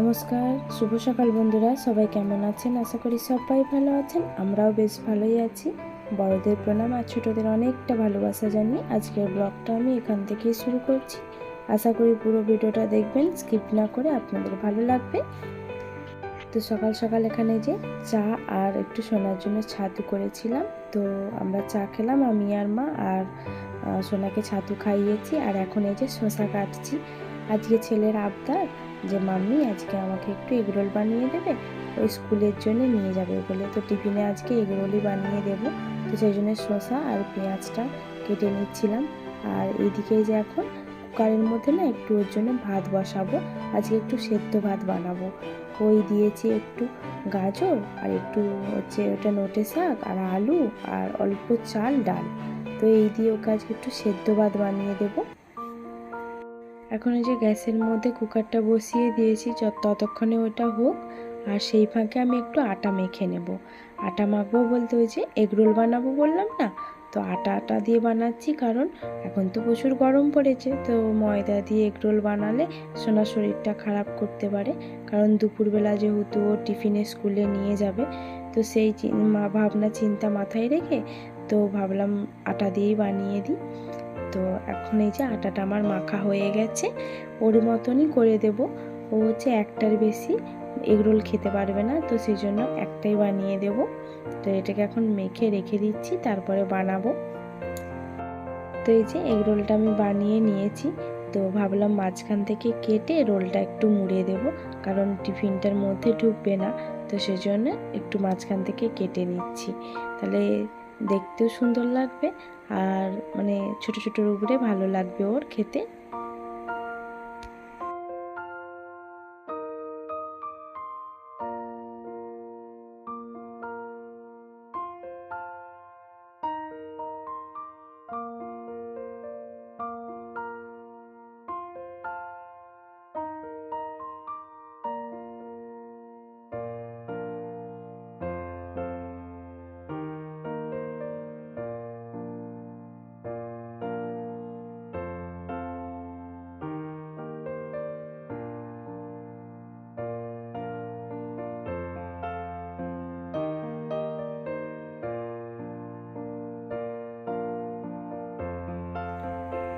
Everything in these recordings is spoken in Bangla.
নমস্কার, শুভ সকাল বন্ধুরা, সবাই কেমন আছেন? আশা করি সবাই ভালো আছেন, আমরাও বেশ ভালোই আছি। বড়দের প্রণাম আর ছোটদের অনেকটা ভালোবাসা জানিয়ে আজকের ব্লগটা আমি এখান থেকেই শুরু করছি। আশা করি পুরো ভিডিওটা দেখবেন, স্কিপ না করে আপনাদের ভালো লাগবে। তো সকাল সকাল এখানে যে চা আর একটু সোনার জন্য ছাতু করেছিলাম, তো আমরা চা খেলাম, আমি আর মা আর সোনাকে ছাতু খাইয়েছি আর এখন এই যে শশা কাটছি। আজকে ছেলের আবদার যে, মাম্মি, আজকে আমাকে একটু এগরোল বানিয়ে দেবে, ওই স্কুলের জন্য নিয়ে যাবে বলে। তো টিফিনে আজকে এগরোলই বানিয়ে দেব। তো সেই জন্য শসা আর পেঁয়াজটা কেটে নিচ্ছিলাম। আর এইদিকে যে এখন কুকারের মধ্যে না একটু ওর জন্য ভাত বসাবো। আজকে একটু সেদ্ধ ভাত বানাবো। ওই দিয়েছি একটু গাজর আর একটু হচ্ছে ওটা নোটে শাক আর আলু আর অল্প চাল, ডাল। তো এই দিয়ে ওকে আজকে একটু সেদ্ধ ভাত বানিয়ে দেবো। এখন এই যে গ্যাসের মধ্যে কুকারটা বসিয়ে দিয়েছি ততক্ষণে ওটা হোক, আর সেই ফাঁকে আমি একটু আটা মেখে নেব। আটা মাখবো বলতে ওই যে এগরোল বানাবো বললাম না? তো আটা আটা দিয়ে বানাচ্ছি, কারণ এখন তো প্রচুর গরম পড়েছে, তো ময়দা দিয়ে এগরোল বানালে সোনার শরীরটা খারাপ করতে পারে, কারণ দুপুরবেলা যেহেতু ও টিফিনে স্কুলে নিয়ে যাবে, তো সেই ভাবনা চিন্তা মাথায় রেখে তো ভাবলাম আটা দিয়েই বানিয়ে দিই। তো এখন এই যে আটাটা আমার মাখা হয়ে গেছে, ওর মতনই করে দেব। ও হচ্ছে একটার বেশি এগরোল খেতে পারবে না, তো সেই জন্য একটাই বানিয়ে দেব। তো এটাকে এখন মেখে রেখে দিচ্ছি, তারপরে বানাবো। তো এই যে এগ রোলটা আমি বানিয়ে নিয়েছি, তো ভাবলাম মাঝখান থেকে কেটে রোলটা একটু মুড়ে দেব, কারণ টিফিনটার মধ্যে ঢুকবে না, তো সেজন্য একটু মাঝখান থেকে কেটে নিচ্ছি। তাহলে দেখতেও সুন্দর লাগবে। আর মানে ছোট ছোট উপরে ভালো লাগবে ওর খেতে।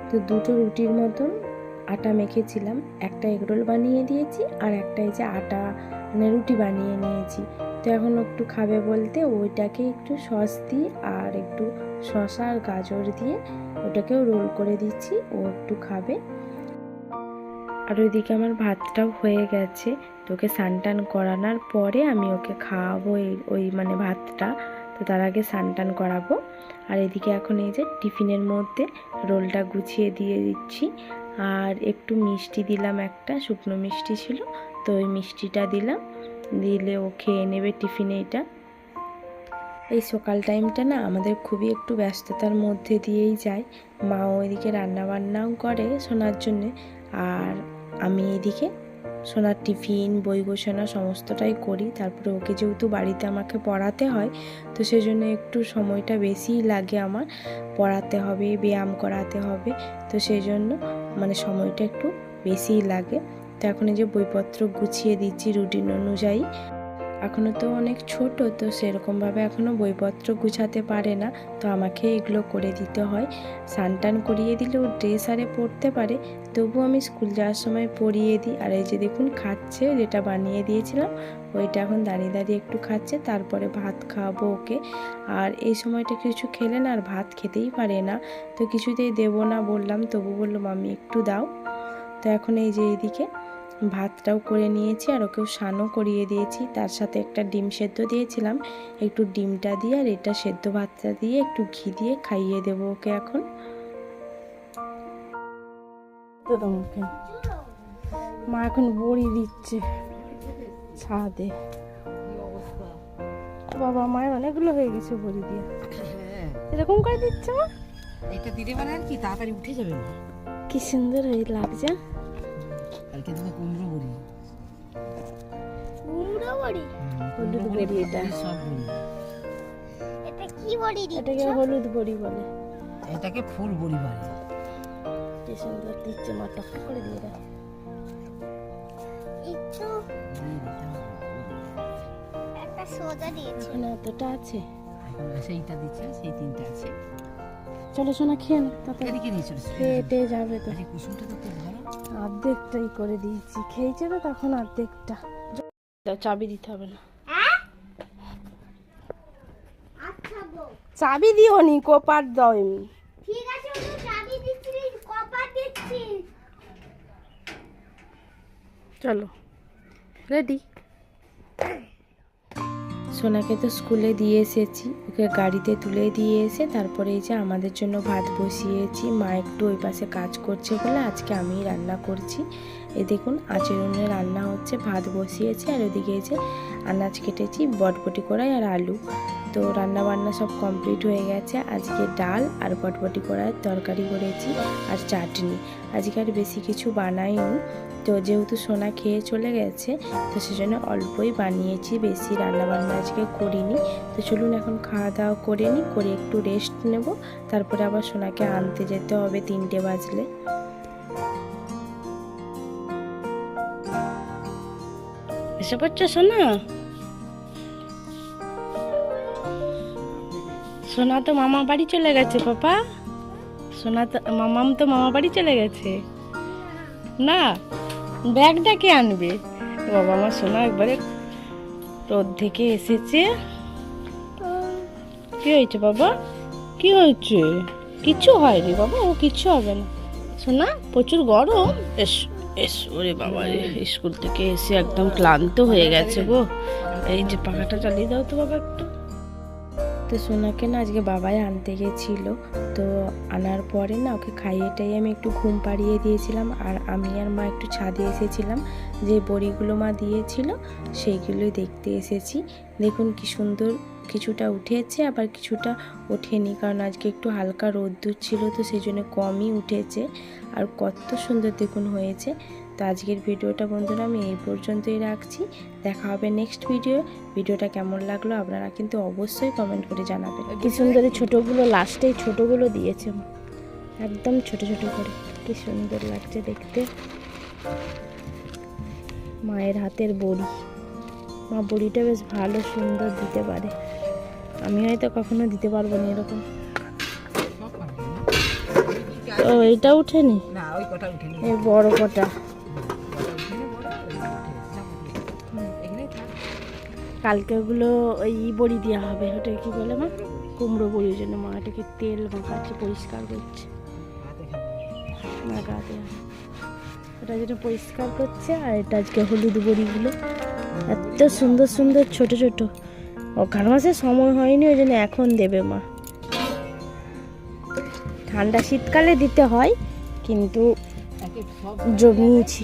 তো দুটো রুটির মতন আটা মেখেছিলাম। একটা এগরোল বানিয়ে দিয়েছি আর একটা এই যে আটা মানে রুটি বানিয়ে নিয়েছি। তো এখন একটু খাবে বলতে ওইটাকে একটু সস দিয়ে আর একটু শসা আর গাজর দিয়ে ওটাকেও রোল করে দিচ্ছি, ও একটু খাবে। আর ওইদিকে আমার ভাতটাও হয়ে গেছে। তোকে সানটান করানোর পরে আমি ওকে খাওয়াবো ওই মানে ভাতটা। তো তার আগে স্নান সানটান করাবো। আর এদিকে এখন এই যে টিফিনের মধ্যে রোলটা গুছিয়ে দিয়ে দিচ্ছি। আর একটু মিষ্টি দিলাম একটা, শুকনো মিষ্টি ছিল, তো ওই মিষ্টিটা দিলাম। দিলে ও খেয়ে নেবে টিফিনে এটা। এই সকাল টাইমটা না আমাদের খুবই একটু ব্যস্ততার মধ্যে দিয়েই যায়। মা ওইদিকে রান্নাবান্নাও করে শোনার জন্যে। আর আমি এদিকে সোনার টিফিন, বই গোছানো সমস্তটাই করি। তারপরে ওকে যেহেতু বাড়িতে আমাকে পড়াতে হয়, তো সেজন্য একটু সময়টা বেশিই লাগে আমার। পড়াতে হবে, ব্যায়াম করাতে হবে, তো সেই জন্য মানে সময়টা একটু বেশিই লাগে। তো এখন এই যে বইপত্র গুছিয়ে দিচ্ছি রুটিন অনুযায়ী। এখনও তো অনেক ছোট, তো সেরকমভাবে এখনও বইপত্র গুছাতে পারে না। তো আমাকে এগুলো করে দিতে হয়। সানটান করিয়ে দিলে ও ড্রেস আরে পরতে পারে। তবু আমি স্কুল যাওয়ার সময় পরিয়ে দিই। আর এই যে দেখুন, খাচ্ছে, যেটা বানিয়ে দিয়েছিলাম, ওইটা এখন দাঁড়িয়ে দাঁড়িয়ে একটু খাচ্ছে। তারপরে ভাত খাওয়াবো ওকে। আর এই সময়টা কিছু খেলে না, আর ভাত খেতেই পারে না। তো কিছুতেই দেবো না বললাম, তবু বলল মামি একটু দাও। তো এখন এই যে এইদিকে ভাতটাও করে নিয়েছি আর ওকেও স্নানও করিয়ে দিয়েছি। তার সাথে একটা ডিম সেদ্ধ দিয়েছিলাম। একটু ডিমটা দিয়ে আর এটা সেদ্ধ ভাতটা দিয়ে একটু ঘি দিয়ে খাইয়ে দেবো ওকে এখন। মুখে মা এখন বড়ি দিচ্ছে। ছাদে। বাবা মায়ের অনেকগুলো হয়ে গেছে বড়ি দিয়ে। হ্যাঁ। এরকম করে দিচ্ছে মা? এটা দিলে মানে আর কি তাড়াতাড়ি উঠে যাবে কি সুন্দর হয়ে লাগছে। কালকে দেবো কুমড়ো বড়ি। কুমড়ো বড়ি? কুমড়ো বড়ি এটা। সব বড়ি। এটা কি বড়ি দিচ্ছ? এটাকে হলুদ বড়ি বলে। এটাকে ফুল বড়ি বলে। কি সুন্দর দিচ্ছে মা টক করে দিয়ে দাও। একটা সোজা দিয়েছে। না তোটা আছে। এখন সেইটা দিচ্ছে সেই তিনটা আছে। চলো শোনা খেয়ে নে এদিকে খেটে যাবে। তো। কুসুমটা তো ভালো। অর্ধেকটাই করে দিয়েছি খেয়েছে তো তখন অর্ধেকটা চাবি দিতে হবে না। আচ্ছা চাবি দিও নি কোপার দাও এমনি। ঠিক আছে চাবি দিচ্ছি কপার দিচ্ছি। চলো রেডি। সোনাকে তো স্কুলে দিয়ে এসেছি, ওকে গাড়িতে তুলে দিয়ে এসে তারপরে এই যে আমাদের জন্য ভাত বসিয়েছি, মা একটু ওই পাশে কাজ করছে বলে আজকে আমি রান্না করছি। এ দেখুন আচরণে রান্না হচ্ছে, ভাত বসিয়েছি আর ওদিকে এই যে আনাজ কেটেছি, বটবটি করাই আর আলু। তো রান্না বান্না সব কমপ্লিট হয়ে গেছে। আজকে ডাল আর বটবটি করার তরকারি করেছি আর চাটনি। আজকে আর বেশি কিছু বানাইনি। তো যেহেতু সোনা খেয়ে চলে গেছে, তো সেজন্য অল্পই বানিয়েছি। বেশি রান্না বান্না আজকে করিনি। তো চলুন এখন খাওয়া দাওয়া করে নিই, করে একটু রেস্ট নেব। তারপরে আবার সোনাকে আনতে যেতে হবে তিনটে বাজলে। সোনা? সোনা তো মামা বাড়ি চলে গেছে, পাপা। সোনা তো, মামাম তো মামা বাড়ি চলে গেছে। না ব্যাগটা কে আনবে। বাবা, আমার সোনা একবারে রোদ থেকে এসেছে। কি হয়েছে বাবা? কি হয়েছে? কিচ্ছু হয়নি বাবা, ও কিচ্ছু হবে না। সোনা, প্রচুর গরম। এস এস, ওরে বাবা স্কুল থেকে এসে একদম ক্লান্ত হয়ে গেছে গো। এই যে পাখাটা চালিয়ে দাও তো বাবা একটু। তো সোনাকে না আজকে বাবাই আনতে গেছিল। তো আনার পরে না ওকে খাইয়ে টাইয়ে আমি একটু ঘুম পাড়িয়ে দিয়েছিলাম আর আমি আর মা একটু ছাদে এসেছিলাম। যে বড়িগুলো মা দিয়েছিল সেইগুলোই দেখতে এসেছি। দেখুন কি সুন্দর কিছুটা উঠেছে, আবার কিছুটা ওঠেনি কারণ আজকে একটু হালকা রোদ্দুর ছিল তো সেই জন্য কমই উঠেছে। আর কত সুন্দর দেখুন হয়েছে। তো আজকের ভিডিওটা বন্ধুরা আমি এই পর্যন্তই রাখছি। দেখা হবে নেক্সট ভিডিও ভিডিওটা কেমন লাগল আপনারা কিন্তু অবশ্যই কমেন্ট করে জানাবেন। কি সুন্দর ছোটোগুলো ছোটগুলো লাস্টে ছোটগুলো দিয়েছে একদম ছোট ছোট করে। কি সুন্দর লাগছে দেখতে। মায়ের হাতের বড়ি। মা বড়িটা বেশ ভালো সুন্দর দিতে পারে। আমি হয়তো কখনো দিতে পারব না এরকম। ও এইটা উঠেনি? না ওই কটা উঠেনি। এই বড় কটা। কালকে ওগুলো ওই বড়ি দেওয়া হবে। ওটা কি বলে মা? কুমড়ো বড়ির জন্য মা এটাকে তেল মাখাচ্ছে পরিষ্কার করছে। গাতে ওটা যেটা পরিষ্কার করছে, আর এটা আজকে হলুদ বড়িগুলো। এত সুন্দর সুন্দর, ছোট ছোট। অঘাড় মাসে সময় হয়নি, ওই জন্য এখন দেবে মা। ঠান্ডা শীতকালে দিতে হয়, কিন্তু জমিয়েছি।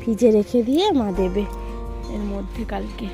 ফ্রিজে রেখে দিয়ে মা দেবে, এর মধ্যে কালকে।